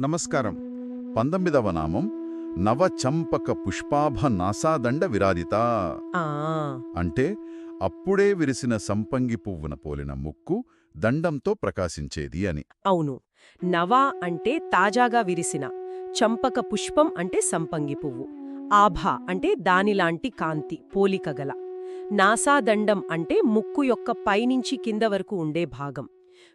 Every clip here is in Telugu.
నమస్కారం. పంతొమ్మిదవ నామం నవచంపక పుష్పాభ నాసాదండ విరాదిత ఆ. అంటే అప్పుడే విరిసిన సంపంగి పువ్వున పోలిన ముక్కు దండంతో ప్రకాశించేది అని. అవును. నవ అంటే తాజాగా విరిసిన చంపక పుష్పం అంటే సంపంగి పువ్వు. ఆభ అంటే దానిలాంటి కాంతి పోలికగల నాసాదండం అంటే ముక్కు యొక్క పైనుంచి కింద వరకు ఉండే భాగం.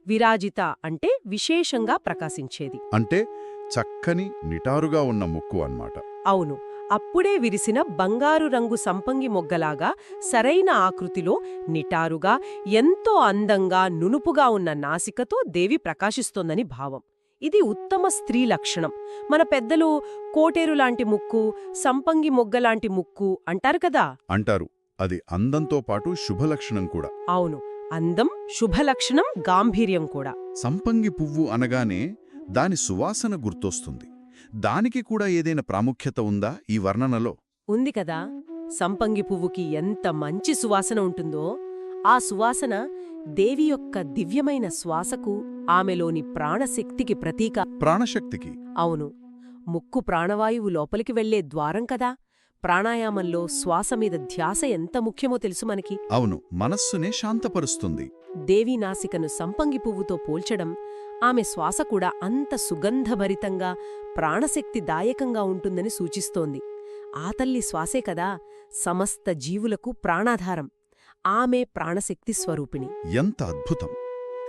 విరాజిత అంటే విశేషంగా ప్రకాశించేది. అంటే చక్కని నిటారుగా ఉన్న ముక్కు అన్నమాట. అవును అప్పుడే విరిసిన బంగారు రంగు సంపంగి మొగ్గలాగా సరైన ఆకృతిలో నిటారుగా ఎంతో అందంగా నునుపుగా ఉన్న నాసికతో దేవి ప్రకాశిస్తోందని భావం. ఇది ఉత్తమ స్త్రీ లక్షణం. మన పెద్దలు కోటేరు లాంటి ముక్కు సంపంగి మొగ్గలాంటి ముక్కు అంటారు కదా? అంటారు. అది అందంతో పాటు శుభలక్షణం కూడా. అవును అందం శుభలక్షణం గాంభీర్యం కూడా. సంపంగి పువ్వు అనగానే దాని సువాసన గుర్తొస్తుంది. దానికి కూడా ఏదైనా ప్రాముఖ్యత ఉందా ఈ వర్ణనలో? ఉంది కదా. సంపంగి పువ్వుకి ఎంత మంచి సువాసన ఉంటుందో ఆ సువాసన దేవి యొక్క దివ్యమైన శ్వాసకు ఆమెలోని ప్రాణశక్తికి ప్రతీక. ప్రాణశక్తికి? అవును. ముక్కు ప్రాణవాయువు లోపలికి వెళ్ళే ద్వారం కదా. ప్రాణాయామంలో శ్వాస మీద ధ్యాస ఎంత ముఖ్యమో తెలుసు మనకి? అవును మనస్సునే శాంతపరుస్తుంది. దేవీ నాసికను సంపంగి పువ్వుతో పోల్చడం ఆమె శ్వాస కూడా అంత సుగంధభరితంగా ప్రాణశక్తిదాయకంగా ఉంటుందని సూచిస్తోంది. ఆ తల్లి శ్వాసే కదా సమస్త జీవులకు ప్రాణాధారం. ఆమె ప్రాణశక్తి స్వరూపిణి. ఎంత అద్భుతం!